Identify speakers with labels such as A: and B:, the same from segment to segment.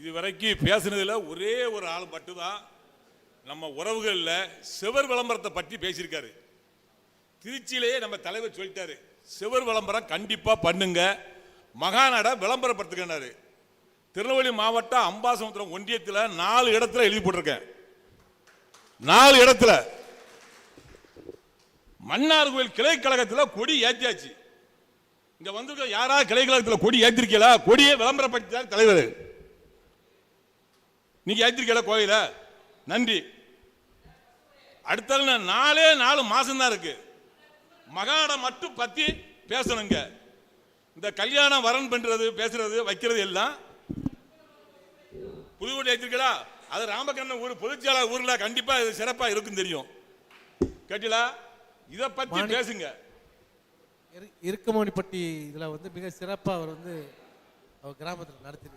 A: இது வரைக்கும் பேசுனதுல ஒரே ஒரு ஆள் மட்டும்தான் நம்ம உறவுகளில் செவர் விளம்பரத்தை பற்றி பேசியிருக்காரு. திருச்சியிலேயே நம்ம தலைவர் சொல்லிட்டாரு செவர் விளம்பரம் கண்டிப்பாக பண்ணுங்க. மகாநாடை விளம்பரப்படுத்துக்கன்னாரு திருநெல்வேலி மாவட்டம் அம்பாசமுத்திரம் ஒன்றியத்தில் நாலு இடத்துல எழுதி போட்டிருக்கேன். நாலு இடத்துல. மன்னார் கோயில் கிளை கழகத்தில் கொடி ஏற்றியாச்சு இங்கே வந்திருக்க யாராவது கிளை கழகத்தில் கொடி ஏற்றிருக்கீங்களா கொடியை விளம்பரப்படுத்தார் தலைவர். நீங்க ஏத்திருக்கீங்களா கோயில. நன்றி. அடுத்த நாள் நாலே நாலு மாசம் தான் இருக்கு. மகாடம் மட்டும் பத்தி பேசணுங்க. இந்த கல்யாணம் வரன் பண்றது பேசுறது வைக்கிறது எல்லாம். புதுக்கோட்டை ஏத்திருக்கீங்களா அது ராமகண்ணன் ஊர் பொதுச்செயலாளர் ஊர்ல கண்டிப்பா இது சிறப்பா இருக்கும் தெரியும். கேட்டீங்களா? இத
B: மாணி-
A: பேசுங்க.
B: இரு- இருக்கமோனிப்பட்டி இதுல வந்து மிக சிறப்பா அவர் வந்து அவர் கிராமத்தில் நடத்தி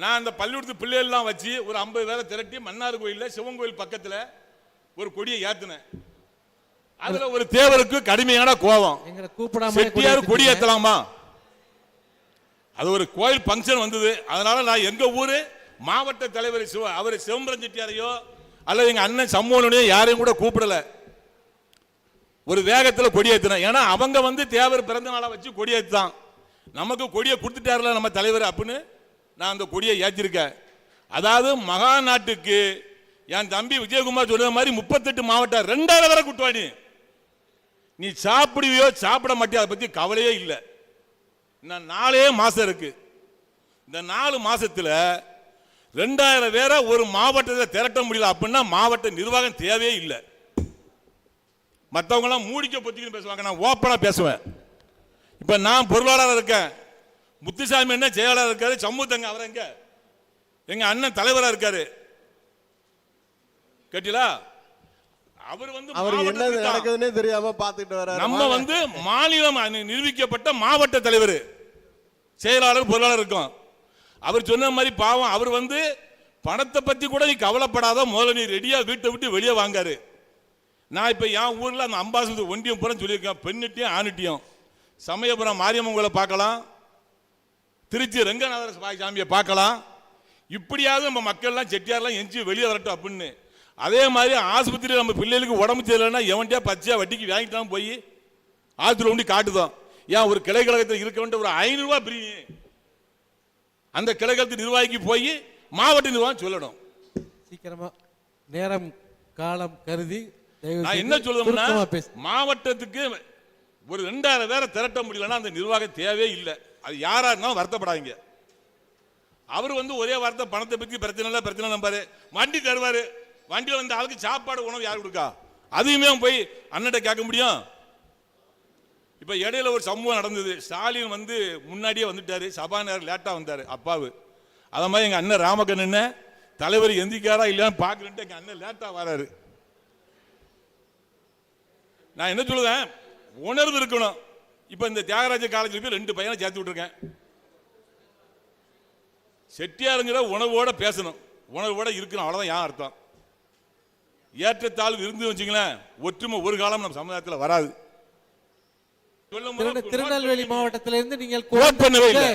A: நான் அந்த பள்ளிக்கூடத்து பிள்ளைகள்லாம் வச்சு ஒரு ஐம்பது பேரை திரட்டி மன்னார் கோயில்ல சிவன் கோயில் பக்கத்துல ஒரு கொடியை ஏத்துனேன். அதுல ஒரு தேவருக்கு கடுமையான கோபம்.
B: எங்களை
A: செட்டியார் கொடி ஏத்தலாமா? அது ஒரு கோயில் ஃபங்க்ஷன் வந்தது. அதனால நான் எங்க ஊரு மாவட்ட தலைவர் சிவ அவர் சிவம்பரம் செட்டியாரையோ அல்லது எங்க அண்ணன் சம்மோகனையோ யாரையும் கூட கூப்பிடல. ஒரு வேகத்துல கொடி ஏத்தினேன். ஏன்னா அவங்க வந்து தேவர் பிறந்த நாளா வச்சு கொடி ஏத்துதான். நமக்கு கொடியை கொடுத்துட்டாருல நம்ம தலைவர் அப்படின்னு நான் அந்த கொடியை ஏற்றிருக்கேன் அதாவது மகா நாட்டுக்கு என் தம்பி விஜயகுமார் சொன்ன மாதிரி முப்பத்தெட்டு மாவட்டம் ரெண்டாயிரம் தடவை குட்டுவாணி நீ சாப்பிடுவியோ சாப்பிட மாட்டியோ அதை பற்றி கவலையே இல்லை. இன்னும் நாலே மாதம் இருக்கு. இந்த நாலு மாதத்தில் ரெண்டாயிரம் பேரை ஒரு மாவட்டத்தில் திரட்ட முடியல அப்படின்னா மாவட்ட நிர்வாகம் தேவையே இல்லை. மற்றவங்களாம் மூடிக்க பொத்திக்கின்னு பேசுவாங்க. நான் ஓப்பனாக பேசுவேன். இப்போ நான் பொருளாளராக இருக்கேன். முத்துசாமி என்ன செயலாளர் இருக்காரு சமூகத்தங்க அவர் எங்க? எங்க அண்ணன் தலைவரா இருக்காரு. கேட்டீங்களா? அவர் வந்து
C: அவர் என்ன. நடக்குதுன்னே தெரியாம பாத்துக்கிட்டு வர்றாரு.
A: நம்ம. வந்து மாநிலம் நிரூபிக்கப்பட்ட மாவட்ட தலைவர். செயலாளர் பொருளாளர் இருக்கும். அவர் சொன்ன மாதிரி பாவம் அவர் வந்து பணத்தை பத்தி கூட நீ கவலைப்படாத முதல்ல நீ ரெடியா வீட்டை விட்டு வெளியே வாங்காரு. நான் இப்ப என் ஊர்ல அந்த அம்பாசமுத்திரம் ஒன்றியம் பூரா சொல்லியிருக்கேன் பெண்ணிட்டையும் ஆணிட்டையும். சமயபுரம் மாரியம்மன் கோயிலை பார்க்கலாம். திருச்சி ரங்கநாதர் சாமியை பார்க்கலாம். இப்படியாவது நம்ம மக்கள்லாம் செட்டியார்லாம் எஞ்சி வெளியே வரட்டும் அப்படின்னு. அதே மாதிரி ஆஸ்பத்திரியில் நம்ம பிள்ளைகளுக்கு உடம்பு சரியில்லைன்னா எவன்ட்டியா பச்சையா வட்டிக்கு வாங்கிட்டான் போய் ஆத்துல ஒண்டி காட்டுதோம். ஏன் ஒரு கிளை கழகத்தில் இருக்க வேண்டிய ஒரு ஐநூறுரூவா பிரியும் அந்த கிளை கழகத்து நிர்வாகிக்கு போய் மாவட்ட நிர்வாகம் சொல்லணும்.
B: சீக்கிரமா நேரம் காலம் கருதி
A: நான் என்ன சொல்லுவேன்னா
B: பேசு.
A: மாவட்டத்துக்கு ஒரு ரெண்டாயிரம் பேரை திரட்ட முடியலன்னா அந்த நிர்வாகம் தேவையே இல்லை. அது யாரா இருந்தாலும் வருத்தப்படாதீங்க. அவர் வந்து ஒரே வார்த்தை பணத்தை பத்தி பிரச்சனை இல்லை பிரச்சனை நம்பாரு. வண்டி தருவாரு. வண்டியில் வந்த ஆளுக்கு சாப்பாடு உணவு யார் கொடுக்கா? அதையுமே போய் அண்ணன்ட்ட கேட்க முடியும்? இப்போ இடையில ஒரு சம்பவம் நடந்தது. ஸ்டாலின் வந்து முன்னாடியே வந்துட்டாரு. சபாநாயகர் லேட்டாக வந்தார் அப்பாவு. அத மாதிரி எங்கள் அண்ணன் ராமகண்ணன் தலைவர் எந்திக்காரா இல்லையான்னு பார்க்குறேன்ட்டு எங்கள் அண்ணன் லேட்டாக வராரு. நான் என்ன சொல்லுவேன்? உணர்வு இருக்கணும். இப்ப இந்த தியாகராஜ காலேஜில் போய் ரெண்டு பையனை சேர்த்து விட்டுருக்கேன். செட்டியாருங்கிற உணவோட பேசணும். உணர்வோட இருக்கணும். அவ்வளவுதான் ஏன் அர்த்தம்? ஏற்றத்தாழ்வு இருந்து வச்சுங்களேன் ஒற்றுமை ஒரு காலம் நம்ம சமுதாயத்தில் வராது.
B: திருநெல்வேலி மாவட்டத்திலிருந்து நீங்கள்
A: Vote பண்ணவே இல்ல.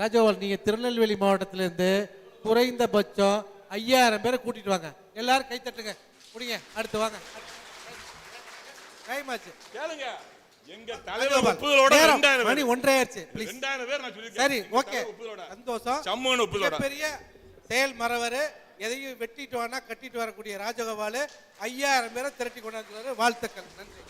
B: ராஜகோபால் நீங்க திருநெல்வேலி மாவட்டத்திலிருந்து குறைந்தபட்சம் ஐயாயிரம் பேரை கூட்டிட்டு வாங்க. எல்லாரும் கை தட்டுங்க. முடிங்க. அடுத்து வாங்க. டைம் ஆச்சு
A: கேளுங்க. எங்க தலைவர் ஒப்புதலோட ரெண்டாயிரம்
B: மணி
A: பேர்.
B: ஒன்றரை ஆயிடுச்சு ப்ளீஸ்
A: ரெண்டாயிரம் பேர் நான் சொல்லியிருக்கேன்.
B: சரி ஓகே. சந்தோஷம்.
A: சம்மூகன ஒப்புதலோட
B: பெரிய செயல் மறவர் எதையும் வெட்டிட்டு வானா கட்டிட்டு வரக்கூடிய ராஜகோபால் ஐயாயிரம் பேரை திரட்டி கொண்டாந்து வாழ்த்துக்கள். நன்றி.